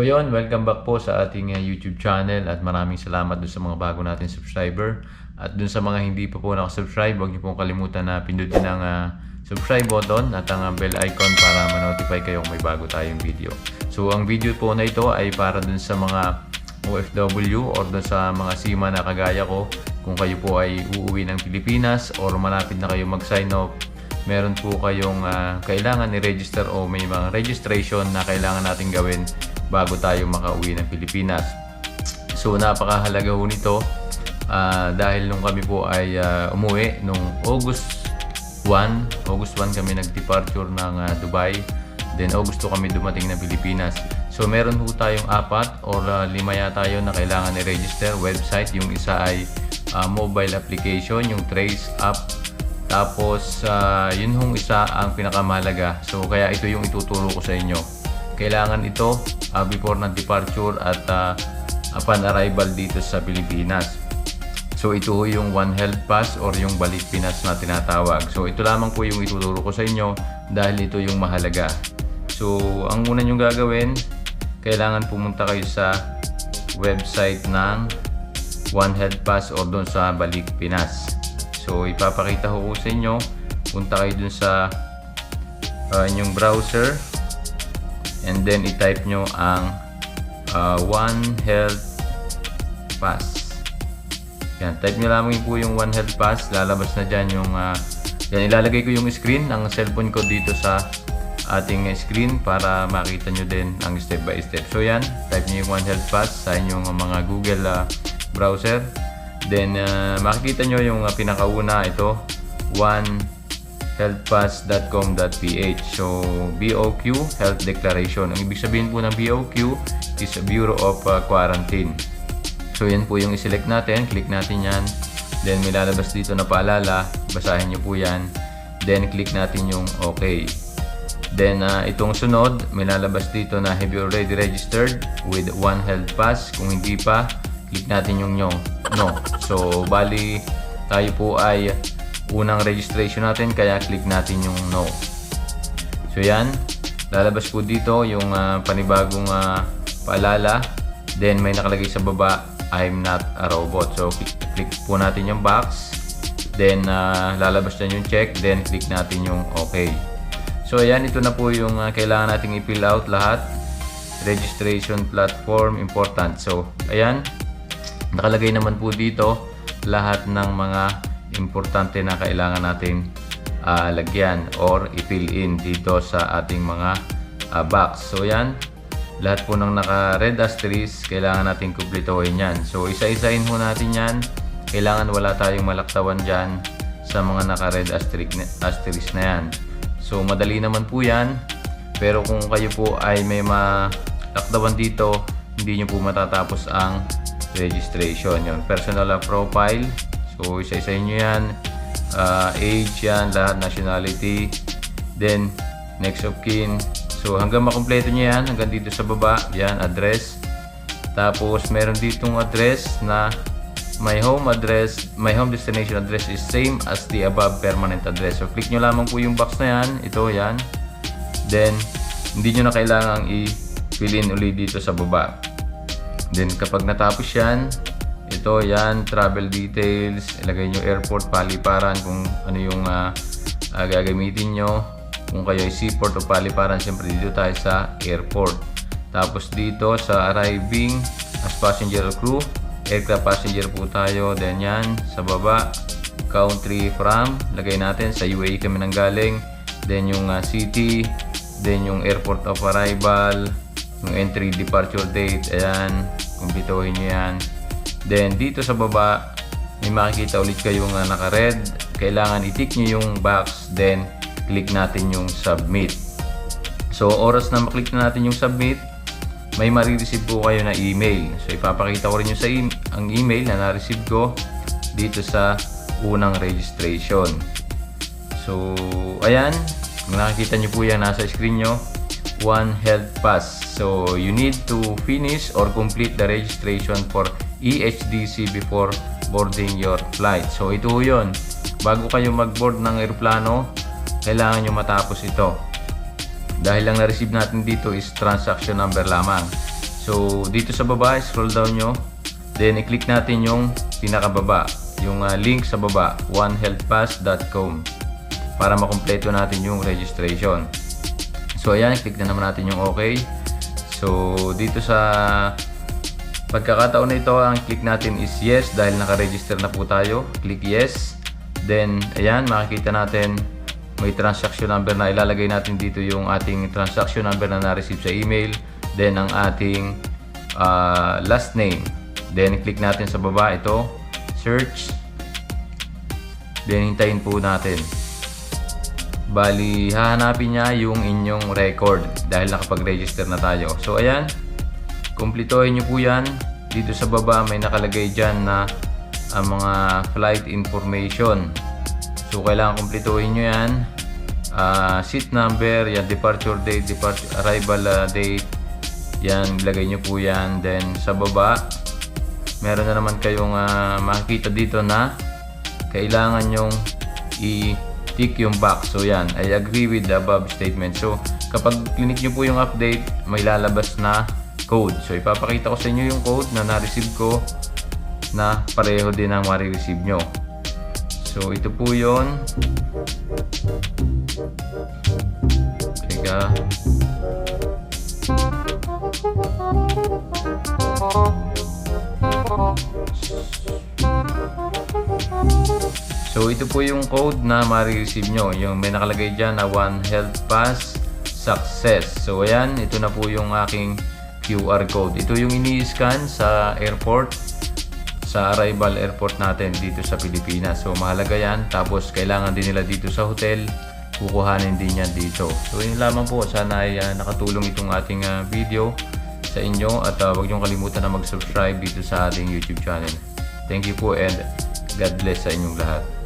So welcome back po sa ating uh, YouTube channel at maraming salamat dun sa mga bago natin subscriber. At dun sa mga hindi pa po nakasubscribe, huwag niyo pong kalimutan na pindutin ang uh, subscribe button at ang uh, bell icon para ma-notify kayo kung may bago tayong video. So ang video po na ito ay para dun sa mga OFW or dun sa mga sima na kagaya ko kung kayo po ay uuwi ng Pilipinas or malapit na kayo mag-sign up meron po kayong ah, kailangan i-register o may mga registration na kailangan natin gawin bago tayo makauwi ng Pilipinas. So napakahalaga ho nito ah, dahil nung kami po ay ah, umuwi nung August 1, August 1 kami nag-departure ng ah, Dubai. Then August 2 kami dumating ng Pilipinas. So meron ho tayong apat or ah, lima yata yun na kailangan i-register website. Yung isa ay ah, mobile application, yung Trace app tapos, ah, yun hong isa ang pinakamahalaga. So, kaya ito yung ituturo ko sa inyo. Kailangan ito ah, before ng departure at ah, upon arrival dito sa Pilipinas. So, ito yung One Health Pass or yung Balik Pinas na tinatawag. So, ito lamang po yung ituturo ko sa inyo dahil ito yung mahalaga. So, ang una nyong gagawin, kailangan pumunta kayo sa website ng One Health Pass or doon sa Balik Pinas. So, ipapakita ko sa inyo. Punta kayo dun sa uh, inyong browser and then i-type nyo ang uh, One Health Pass. Yan, type nyo lamang po yung One Health Pass. Lalabas na dyan yung uh, yan, ilalagay ko yung screen ng cellphone ko dito sa ating screen para makita nyo din ang step by step. So yan, type nyo yung One Health Pass sa inyong mga Google uh, browser. Then, uh, makikita nyo yung uh, pinakauna ito, onehealthpass.com.ph. So, BOQ, Health Declaration. Ang ibig sabihin po ng BOQ is Bureau of uh, Quarantine. So, yan po yung iselect natin. Click natin yan. Then, may lalabas dito na paalala. Basahin nyo po yan. Then, click natin yung OK. Then, uh, itong sunod, may lalabas dito na have you already registered with One Health Pass? Kung hindi pa, click natin yung no. no. So, bali, tayo po ay unang registration natin, kaya click natin yung no. So, yan. Lalabas po dito yung ah, panibagong ah, paalala. Then, may nakalagay sa baba, I'm not a robot. So, click, po natin yung box. Then, ah, lalabas na yung check. Then, click natin yung okay. So, ayan. Ito na po yung ah, kailangan nating i-fill out lahat. Registration platform, important. So, ayan. Nakalagay naman po dito lahat ng mga importante na kailangan natin ah, lagyan or i-fill in dito sa ating mga ah, box. So yan, lahat po ng naka-red asterisk, kailangan natin kumplituhin yan. So isa-isahin po natin yan. Kailangan wala tayong malaktawan dyan sa mga naka-red asterisk, asterisk na yan. So madali naman po yan. Pero kung kayo po ay may malaktawan dito, hindi nyo po matatapos ang registration yon personal profile so isa-isa nyo yan. Uh, age yan lahat nationality. Then next of kin. So hanggang makumpleto nyo yan hanggang dito sa baba yan address. Tapos meron ditong address na my home address my home destination address is same as the above permanent address. So click nyo lamang po yung box na yan. Ito yan. Then hindi nyo na kailangang i-fill in ulit dito sa baba. Then kapag natapos yan, ito yan, travel details, ilagay nyo airport, paliparan, kung ano yung uh, uh, gagamitin nyo. Kung kayo ay seaport o paliparan, siyempre dito tayo sa airport. Tapos dito sa arriving as passenger crew, aircraft passenger po tayo. Then yan, sa baba, country from, lagay natin, sa UAE kami nang galing. Then yung uh, city, then yung airport of arrival, yung entry departure date ayan kumpituhin nyo yan then dito sa baba may makikita ulit kayong uh, naka red kailangan i-tick nyo yung box then click natin yung submit. So oras na maklik na natin yung submit may marireceive po kayo na email. So ipapakita ko rin yung sa e- ang email na na-receive ko dito sa unang registration. So ayan. Kung nakikita nyo po yan nasa screen nyo One Health Pass. So, you need to finish or complete the registration for EHDC before boarding your flight. So, ito yun. Bago kayo mag-board ng aeroplano, kailangan nyo matapos ito. Dahil lang na-receive natin dito is transaction number lamang. So, dito sa baba, scroll down nyo. Then, i-click natin yung pinakababa. Yung ah, link sa baba, onehealthpass.com para makumpleto natin yung registration. So, ayan, click na naman natin yung okay. So, dito sa pagkakataon na ito, ang click natin is yes dahil nakaregister na po tayo. Click yes. Then, ayan, makikita natin may transaction number na ilalagay natin dito yung ating transaction number na na-receive sa email. Then, ang ating ah, last name. Then, click natin sa baba ito, search. Then, hintayin po natin. Bali, hahanapin niya yung inyong record dahil nakapag-register na tayo. So, ayan. Kumplituhin nyo po yan. Dito sa baba may nakalagay dyan na ang mga flight information. So, kailangan kumplituhin nyo yan. Ah, seat number, yan, departure date, departure, arrival ah, date. Yan, ilagay nyo po yan. Then, sa baba, meron na naman kayong ah, makikita dito na kailangan nyong i-tick yung box. So yan, I agree with the above statement. So kapag clinic nyo po yung update, may lalabas na code. So ipapakita ko sa inyo yung code na na-receive ko na pareho din ang ma-receive nyo. So ito po yon. Teka. So ito po yung code na ma-receive nyo. Yung may nakalagay dyan na One Health Pass Success. So ayan, ito na po yung aking QR code. Ito yung ini-scan sa airport sa arrival airport natin dito sa Pilipinas. So mahalaga yan. Tapos kailangan din nila dito sa hotel. Kukuhanin din yan dito. So yun lamang po. Sana ay ah, nakatulong itong ating ah, video sa inyo. At ah, huwag niyong kalimutan na mag-subscribe dito sa ating YouTube channel. Thank you po and God bless sa inyong lahat.